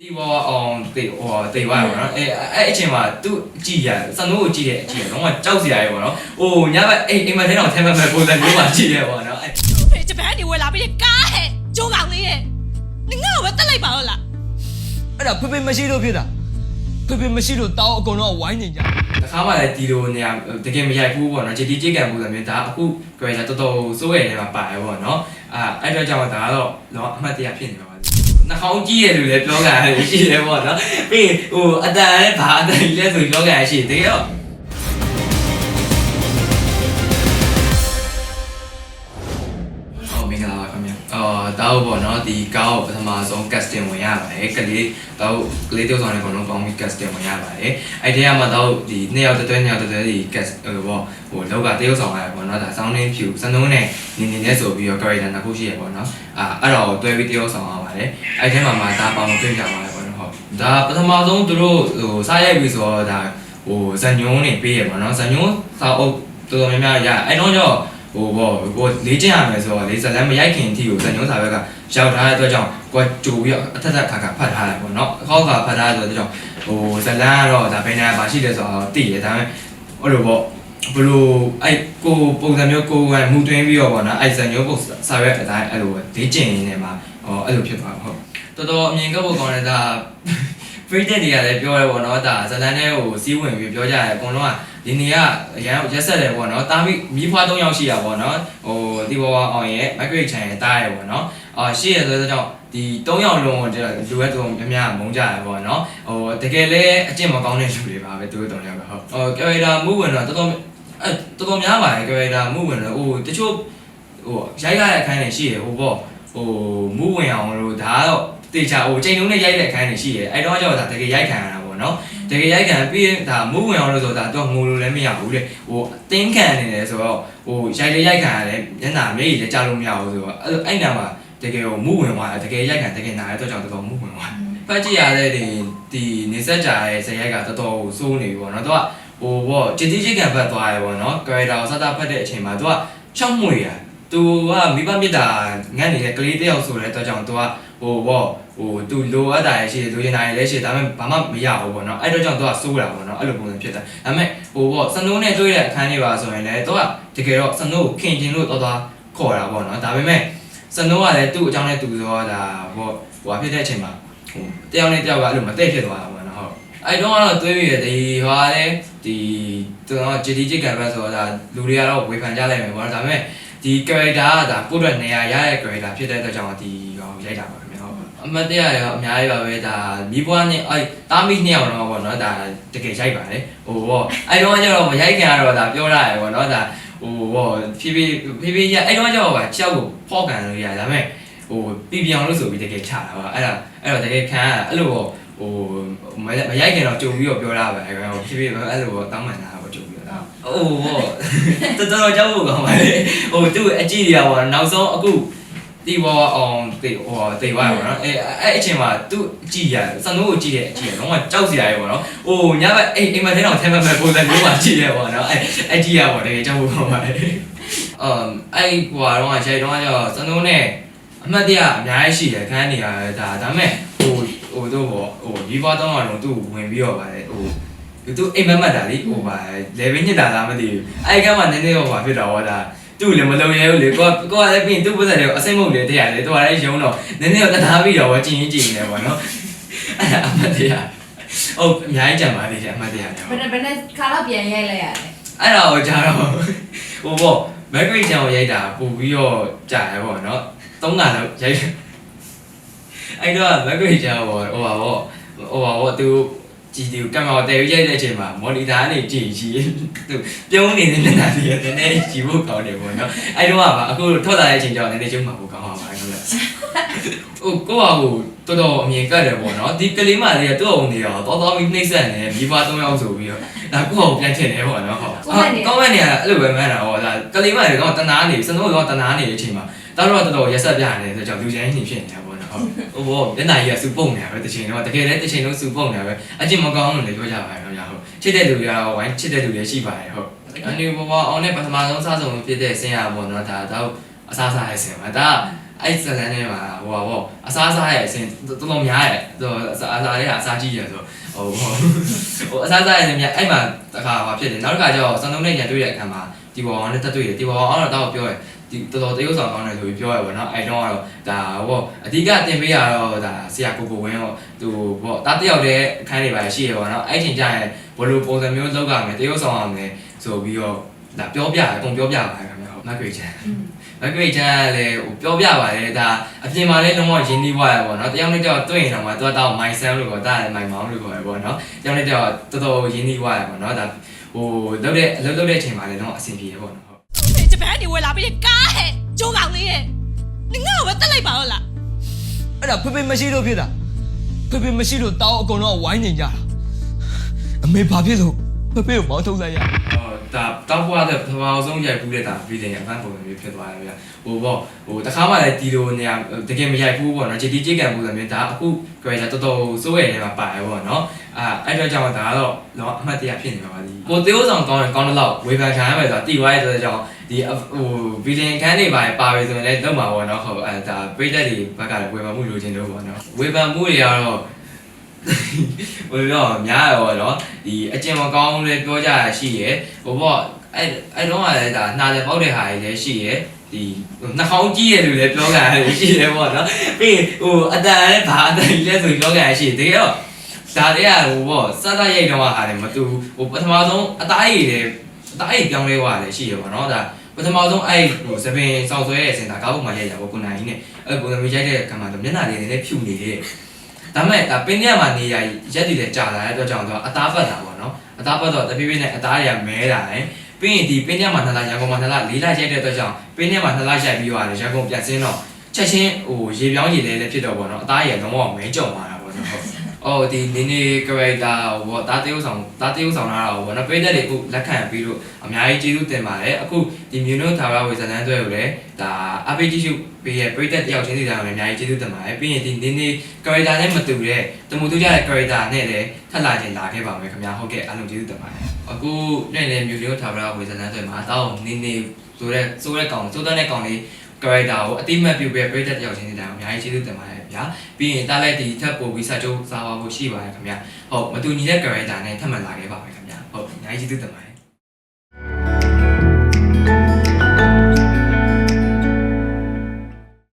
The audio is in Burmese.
တီဘောအောင်တေဟိုတေသွားရပါတော့အဲအဲ့အချိန်မှာသူကြည်ရစံနိုးကိုကြည့်တဲ့အချိန်တော့ကြောက်စရာရေပေါ့နော်ဟိုညဘက်အိမ်အိမ်မထဲတော့ထဲမဲ့မဲ့ပုံစံမျိုးမှာကြည့်ရပေါ့နော်အဲ့ဖေဂျပန်နေဝယ်လာပြီးတဲ့ကားဟဲ့ကျိုးကောင်လေးရဲ့နင်ငါ့ကိုပဲတက်လိုက်ပါတော့လားအဲ့ဒါဖေဖေမရှိလို့ဖြစ်တာဖေဖေမရှိလို့တောင်းအကုန်လုံးဝိုင်းနေကြတခါမှလည်းဒီလိုနေရာတကယ်မရိုက်ဘူးပေါ့နော်ဂျီတီကြိတ်ကံပုံစံမျိုးဒါအခုကြွယ်လာတော်တော်စိုးရနေမှာပါတယ်ပေါ့နော်အာအဲ့တော့ကြောင့်ဒါကတော့တော့အမှတ်တရဖြစ်နေပါပါ နှာခေါင်းကြီးရလို့လည်းပြောကြရတယ်ရှိတယ်ပေါ့နော်ပြီးဟိုအတန်လည်းဘာအတန်ကြီးလဲဆိုပြောကြရရှိတယ်တကယ်တော့ဟုတ်မင်္ဂလာပါခင်ဗျာအော်တောက်ပေါ့နော်ဒီကောက်ပထမဆုံး casting ဝင်ရပါတယ်ကလေးတောက်ကလေးတိုးဆောင်နေကုန်လုံးကောင်းပြီး casting ဝင်ရပါတယ်အဲ့ဒီကမှတော့ဒီနှစ်ယောက်တစ်တွဲနှစ်ယောက်တစ်တွဲဒီ cast ဟိုပေါ့ဟိုလောက်ကတရုပ်ဆောင်ရပေါ့နော်ဒါ sounding view စနှုံးနဲ့နေနေနဲ့ဆိုပြီးတော့ character နှစ်ခုရှိရပေါ့နော်အာအဲ့တော့တွဲပြီးတရုပ်ဆောင်ရ ပါတယ်အဲ့ဒီမှာမှဒါပေါင်းပြပြပါတယ်ပေါ့နော်ဟုတ်ဒါပထမဆုံးသူတို့ဟိုစားရိုက်ပြီးဆိုတော့ဒါဟိုဇန်ညုံနေပေးရပေါ့နော်ဇန်ညုံစာအုပ်တော်တော်များများရအဲ့တော့ကျတော့ဟိုဘောဟိုလေ့ကျင့်ရမယ်ဆိုတော့လေဇလန်မရိုက်ခင်အထိကိုဇညုံးစာဘက်ကရောက်ထားတဲ့အတွက်ကြောင့်ကိုယ်ကြိုပြီးတော့အထက်ထက်ခါခါဖတ်ထားတယ်ပေါ့နော်အခေါက်ခါဖတ်ထားတဲ့အတွက်ကြောင့်ဟိုဇလန်ကတော့ဒါဘယ်နေရာမှာရှိတယ်ဆိုတော့သိတယ်ဒါပေမဲ့ဟိုလိုပေါ့ ဘလို့အဲ့ကိုပုံစံမျိုးကိုယ်ကမူတွင်းပြီးတော့ပေါ့နော်အဲ့ဇညုံးပုံစာရွက်အတိုင်းအဲ့လိုလေ့ကျင့်ရင်းနေမှာဟောအဲ့လိုဖြစ်သွားဟုတ်တော်တော်အမြင်ကပ်ဖို့ကောင်းတယ်ဒါဖေးတဲ့တွေကလည်းပြောရဲပေါ့နော်ဒါဇလန်နဲ့ဟိုစီးဝင်ပြီးပြောကြတယ်အကုန်လုံးကဒီနေကအရန်ရက်ဆက်တယ်ပေါ့နော်တာပြီးမိဖွား၃ယောက်ရှိရပေါ့နော်ဟိုဒီဘောအောင်ရဲ့ migrate channel ရဲ့တားရပေါ့နော်အာရှိရဆိုတော့ကြောင့်ဒီ၃ယောက်လုံးကိုလူရဲ့သူများများမုန်းကြရပေါ့နော်ဟိုတကယ်လဲအကျင့်မကောင်းတဲ့လူတွေပါပဲသူတို့၃ယောက်ကဟုတ်ဟို character move ဝင်တော့တော်တော် အဲတော်တော်များပါတယ် character move ဝင်တော့ဟိုတချို့ဟိုရိုက်ရတဲ့အခန်းတွေရှိရဟိုပေါ့ဟို move ဝင်အောင်လို့ဒါကတော့တေချာဟိုချိန်လုံးနဲ့ရိုက်တဲ့အခန်းတွေရှိရဲအဲ့တော့ကျတော့ဒါတကယ်ရိုက်ခံရတာပေါ့နော်တကယ်ရိုက်ခံပြီးရင်ဒါမူးဝင်အောင်လို့ဆိုတော့ဒါတော့ငိုလို့လည်းမရဘူးတဲ့ဟိုတင်းခံနေတယ်ဆိုတော့ဟိုရိုက်လေရိုက်ခံရတယ်မျက်နှာမျက်ရည်လည်းကြားလို့မရဘူးဆိုတော့အဲ့လိုအဲ့နာမှာတကယ်ဟိုမူးဝင်သွားတယ်တကယ်ရိုက်ခံတကယ်နာတဲ့အတွက်ကြောင့်တော်တော်မူးဝင်သွားတယ်ဖတ်ကြည့်ရတဲ့ဒီဒီနေဆက်ကြရဲ့ဇရိုက်ကတော်တော်စိုးနေပြီပေါ့နော်သူက ဟိုဘောကြည်တိကြည်ကံဖတ်သွားရပေါ့နော် character ကိုစတာဖတ်တဲ့အချိန်မှာသူကချောက်မွေရသူကမိဘမြစ်တာငတ်နေတဲ့ကလေးတယောက်ဆိုတဲ့အတွက်ကြောင့်သူကဟိုဘောဟိုသူလိုအပ်တာရရှိတယ်လိုချင်တာရလည်းရှိတယ်ဒါပေမဲ့ဘာမှမရဘူးပေါ့နော်အဲ့တော့ကြောင့်သူကစိုးတာပေါ့နော်အဲ့လိုပုံစံဖြစ်တာဒါပေမဲ့ဟိုဘောစနိုးနဲ့တွေ့တဲ့အခန်းလေးပါဆိုရင်လည်းသူကတကယ်တော့စနိုးကိုခင်ကျင်လို့တော်တော်ခေါ်တာပေါ့နော်ဒါပေမဲ့စနိုးကလည်းသူ့အကြောင်းနဲ့သူဆိုတော့ဒါဘောဟိုဟာဖြစ်တဲ့အချိန်မှာဟိုတယောက်နဲ့တယောက်ကအဲ့လိုမတည့်ဖြစ်သွားတာပေါ့နော်ဟုတ်အဲ့တော့ကတော့တွေးပြီးရဒီဟာလည်း ဒီသူကဂျီတီဂျီကံဘတ်ဆိုတော့ဒါလူတွေကတော့ဝေဖန်ကြလိုက်မယ်ပေါ့နော်ဒါပေမဲ့ဒီ character ကဒါကိုယ့်အတွက်နေရာရတဲ့ character ဖြစ်တဲ့အတွက်ကြောင့်ဒီဟိုရိုက်တာပါခင်ဗျဟုတ်အမတ်တရားရောအများကြီးပါပဲဒါမိဘနဲ့အဲတားမိနှစ်ယောက်တော့ပေါ့နော်ဒါတကယ်ရိုက်ပါတယ်ဟိုပေါ့အဲတော့ကျတော့မရိုက်ခင်ကတော့ဒါပြောရတယ်ပေါ့နော်ဒါဟိုပေါ့ဖြည်းဖြည်းဖြည်းဖြည်းရအဲတော့ကျတော့ဗာကြောက်ကိုဖောက်ကန်လို့ရတယ်ဒါပေမဲ့ဟိုပြပြအောင်လို့ဆိုပြီးတကယ်ချတာပါအဲ့ဒါအဲ့တော့တကယ်ခံရတာအဲ့လိုပေါ့ ဟိုမရိုက်ခင်တော့ကြုံပြီးတော့ပြောတာပဲအဲ့ဟိုဖြည်းဖြည်းအဲ့လိုပေါ့တောင်းပန်တာပေါ့ကြုံပြီးတော့ဟိုပေါ့တော်တော်ကြောက်ဖို့ကောင်းပါလေဟိုသူ့အကြည့်တွေကပေါ့နောက်ဆုံးအခုတီဘောအောင်တေဟိုတေသွားရပါတော့အဲအဲ့အချိန်မှာသူကြည့်ရစံနိုးကိုကြည့်တဲ့အချိန်ကတော့ကြောက်စရာရေပေါ့နော်ဟိုညဘက်အိမ်အိမ်မထဲတော့ထဲမဲ့မဲ့ပုံစံမျိုးမှာကြည့်ရပေါ့နော်အဲအဲ့ကြည့်ရပေါ့တကယ်ကြောက်ဖို့ကောင်းပါလေအမ်အဲ့ဟိုကတော့ရိုက်တော့ကျတော့စံနိုးနဲ့အမှတ်တရအများကြီးရှိတယ်ခန်းနေရဒါဒါပေမဲ့ ဟိုဟိုတို့ပေါ့ဟိုဒီဘွားတော့တော့သူ့ဝင်ပြီးတော့ပါတယ်ဟိုသူအိမ်မက်မက်တာလေဟိုပါ level ညစ်တာလားမသိဘူးအဲ့ကမှနည်းနည်းတော့ပါဖြစ်တာဟောဒါသူ့လည်းမလုံရဲဘူးလေကိုကကိုကလည်းပြင်သူ့ပတ်သက်တွေကိုအစိမ့်မုတ်လေးတရားလေသူကလည်းယုံတော့နည်းနည်းတော့တနာပြီးတော့ကြင်ရင်ကြင်နေပေါ့နော်အဲ့ဒါအမတ်တရားဟုတ်အများကြီးကြံပါသေးတယ်အမတ်တရားဘယ်နဲ့ဘယ်နဲ့ခါတော့ပြန်ရိုက်လိုက်ရလဲအဲ့ဒါကိုကြားတော့ဟိုပေါ့မက်ဂရိတ်ချန်ကိုရိုက်တာပို့ပြီးတော့ကြားရပေါ့နော်သုံးခါတော့ရိုက် အဲ့တော့မက်ဂရိတ်ချန်ကိုဟိုပါပေါ့ဟိုပါပေါ့သူကြည်သူကင်မရာတဲရိုက်တဲ့အချိန်မှာမော်နီတာကနေကြည့်ကြည့်သူပြုံးနေတဲ့မျက်နှာလေးနည်းနည်းကြည့်ဖို့ကောင်းတယ်ပေါ့နော်အဲ့တော့ကပါအခုထွက်လာတဲ့အချိန်ကျတော့နည်းနည်းကျုံမှာပိုကောင်းပါပါခင်ဗျာဟိုကိုကဟိုတော်တော်အမြင်ကတ်တယ်ပေါ့နော်ဒီကလေးမလေးကသူ့အောင်နေတော့တော်တော်ပြီးနှိမ့်ဆက်နေမိဘ၃ယောက်ဆိုပြီးတော့ဒါကိုယ့်ကိုပြန်ချင်တယ်ပေါ့နော်ဟုတ်ကောင်းမဲ့နေရအဲ့လိုပဲမှန်းတာဟောဒါကလေးမလေးကတော့တနာနေစနိုးတော့တနာနေတဲ့အချိန်မှာဒါတော့တော်တော်ရက်ဆက်ပြနေတယ်ဆိုတော့လူချင်းကြီးဖြစ်နေတာပေါ့နော် ဟုတ်ဟိုဘောမျက်နှာကြီးကစူပုတ်နေတာပဲတစ်ချိန်တော့တကယ်လည်းတစ်ချိန်လုံးစူပုတ်နေတာပဲအကျင့်မကောင်းလို့လည်းပြောကြပါရဲ့ခင်ဗျာဟုတ်ချစ်တဲ့လူတွေကဝိုင်းချစ်တဲ့လူတွေရှိပါတယ်ဟုတ်အနေဘောဘောအောင်နဲ့ပထမဆုံးစားဆုံးဖြစ်တဲ့ဆင်းရပေါ့နော်ဒါတော့အစားစားရဲ့ဆင်ပါဒါအဲ့ဇလန်ထဲမှာဟိုပါပေါ့အစားစားရဲ့အစင်တော်တော်များရဲ့ဟိုအစားအစားလေးကအစားကြီးရဆိုဟိုဟိုအစားစားရဲ့များအဲ့မှာတခါဟိုဖြစ်တယ်နောက်တစ်ခါကျတော့စံသုံးနဲ့ညာတွေ့တဲ့အခါမှာဒီဘောအောင်နဲ့တက်တွေ့တယ်ဒီဘောအောင်တော့တော့ပြောရဲ ဒီတော်တော်တရုပ်ဆောင်ကောင်းတယ်ဆိုပြီးပြောရပါတော့အဲ့တော့ကတော့ဒါဟိုအဓိကတင်ပေးရတော့ဒါဆရာကိုကိုဝင်းတော့သူပေါ့တားတယောက်တည်းအခန်းတွေပါရှိရပါတော့အဲ့ချိန်ကျရင်ဘယ်လိုပုံစံမျိုးလုပ်ရမလဲတရုပ်ဆောင်အောင်လဲဆိုပြီးတော့ဒါပြောပြအကုန်ပြောပြပါတယ်ခင်ဗျဟုတ်မက်ဂရိတ်ချန်မဂရိတ်ချန်ကလည်းဟိုပြောပြပါတယ်ဒါအပြင်မှာလည်းလုံးဝရင်းနှီးွားရပေါ့နော်တယောက်နဲ့တယောက်တွေ့ရင်တော့မှသူကတော့မိုင်ဆန်လို့ခေါ်တာလည်းမိုင်မောင်းလို့ခေါ်ရပေါ့နော်တယောက်နဲ့တယောက်တော်တော်ရင်းနှီးွားရပေါ့နော်ဒါဟိုလုပ်တဲ့အလုပ်လုပ်တဲ့အချိန်မှာလည်းတော့အဆင်ပြေရပေါ့နော်ဟုတ်ဂျပန်ကနေ ဝယ်လာပြီးကားဟဲ့ကျိုးမောင်လေးရဲ့နင်ငါ့ကိုပဲတက်လိုက်ပါဦးလားအဲ့ဒါဖေဖေမရှိလို့ဖြစ်တာဖေဖေမရှိလို့တောင်းအကုန်လုံးကဝိုင်းနေကြတာအမေဘာဖြစ်လို့ဖေဖေကိုမောင်းထုတ်လိုက်ရဟော ဒါတောက်ပွားတဲ့ပထမဆုံးရိုက်ဘူးတဲ့ဒါဗီဒီယိုအဖန်ပုံစံမျိုးဖြစ်သွားတယ်ဗျဟိုပေါ့ဟိုတခါမှလည်းဒီလိုနေရာတကယ်မရိုက်ဘူးပေါ့နော်ဂျီတီဂျေကန်ပုံစံမျိုးဒါအခု character တော်တော်စိုးရိမ်နေမှာပါတယ်ပေါ့နော်အာအဲ့တော့ကြောင့်ဒါကတော့တော့အမှတ်တရဖြစ်နေပါပါသည်ကိုသေးဥဆောင်ကောင်းရင်ကောင်းတဲ့လောက်ဝေဖန်ခံရမယ်ဆိုတာတိသွားရတဲ့ကြောင့်ဒီဟိုဗီဒီယိုခန်းတွေပါပါပြီဆိုရင်လည်းလုံးမှာပေါ့နော်ဟုတ်အဲဒါပိတ်သက်တွေဘက်ကလည်းဝေဖန်မှုလိုချင်လို့ပေါ့နော်ဝေဖန်မှုတွေကတော့ ဘယ်လိုလဲများရောနော်ဒီအကျင့်မကောင်းလည်းပြောကြရရှိရယ်ဟိုပေါ့အဲ့အဲ့တော့ကလည်းဒါနှာလည်းပေါက်တဲ့ဟာတွေလည်းရှိရယ်ဒီနှာခေါင်းကြီးရလို့လည်းပြောကြရတယ်ရှိတယ်ပေါ့နော်ပြီးဟိုအတန်လည်းဘာအတန်ကြီးလဲဆိုပြောကြရရှိတယ်တကယ်တော့ဒါတွေကဟိုပေါ့စသရိတ်တော့ဟာလည်းမတူဟိုပထမဆုံးအသားရည်လည်းအသားရည်ပြောင်းလဲသွားတယ်ရှိရပေါ့နော်ဒါပထမဆုံးအဲ့ဟိုသပင်စောက်ဆွဲရဲ့စင်တာကားပေါ်မှာရိုက်တာပေါ့ကိုနိုင်ကြီးနဲ့အဲ့ပုံစံမျိုးရိုက်တဲ့ကံမှာတော့မျက်နှာလေးနည်းနည်းဖြူနေတယ် ဒါပေမဲ့ဒါပင်းထဲမှာနေရရက်တည်တဲ့ကြာလာတဲ့အတွက်ကြောင့်တော့အသားပတ်တာပေါ့နော်အသားပတ်တော့တပိပိနဲ့အသားတွေကမဲတာတယ်ပြီးရင်ဒီပင်းထဲမှာနှစ်လရန်ကုန်မှာနှစ်လလေးလရိုက်တဲ့အတွက်ကြောင့်ပင်းထဲမှာနှစ်လရိုက်ပြီးသွားတယ်ရန်ကုန်ပြန်စင်းတော့ချက်ချင်းဟိုရေပြောင်းရေလဲလဲဖြစ်တော့ပေါ့နော်အသားရည်လုံးဝမဲကြုံသွားတာပေါ့နော်ဟုတ် အော်ဒီနေနေ character ဟိုတာတေးဥဆောင်တာတေးဥဆောင်လာတာပေါ့နော်ပိတ်သက်တွေအခုလက်ခံပြီးတော့အများကြီးကျေးဇူးတင်ပါတယ်အခုဒီမြူနိုထာဝရဝေဇလန်းတွေကိုလည်းဒါအပိတ်ကြည့်ရှုပေးရပိတ်သက်တယောက်ချင်းစီတိုင်းကိုလည်းအများကြီးကျေးဇူးတင်ပါတယ်ပြီးရင်ဒီနေနေ character နဲ့မတူတဲ့တမူတူကြတဲ့ character နဲ့လည်းထပ်လာခြင်းလာခဲ့ပါမယ်ခင်ဗျာဟုတ်ကဲ့အားလုံးကျေးဇူးတင်ပါတယ်အခုနေ့နေ့မြူနိုထာဝရဝေဇလန်းတွေမှာတောင်းနေနေဆိုတဲ့ဆိုတဲ့ကောင်ဆိုတဲ့ကောင်လေး character ကိုအတိမတ်ပြုပေးပိတ်သက်တယောက်ချင်းစီတိုင်းကိုအများကြီးကျေးဇူးတင်ပါတယ်ဗျာပြီးရင်တားလိုက်ဒီထပ်ပို့ပြီးစာချုပ်စာပါဖို့ရှိပါတယ်ခင်ဗျာဟုတ်မတူညီတဲ့ character နဲ့ထပ်မံလာခဲ့ပါမယ်ခင်ဗျာဟုတ်အများကြီးကျေးဇူးတင်ပါတယ်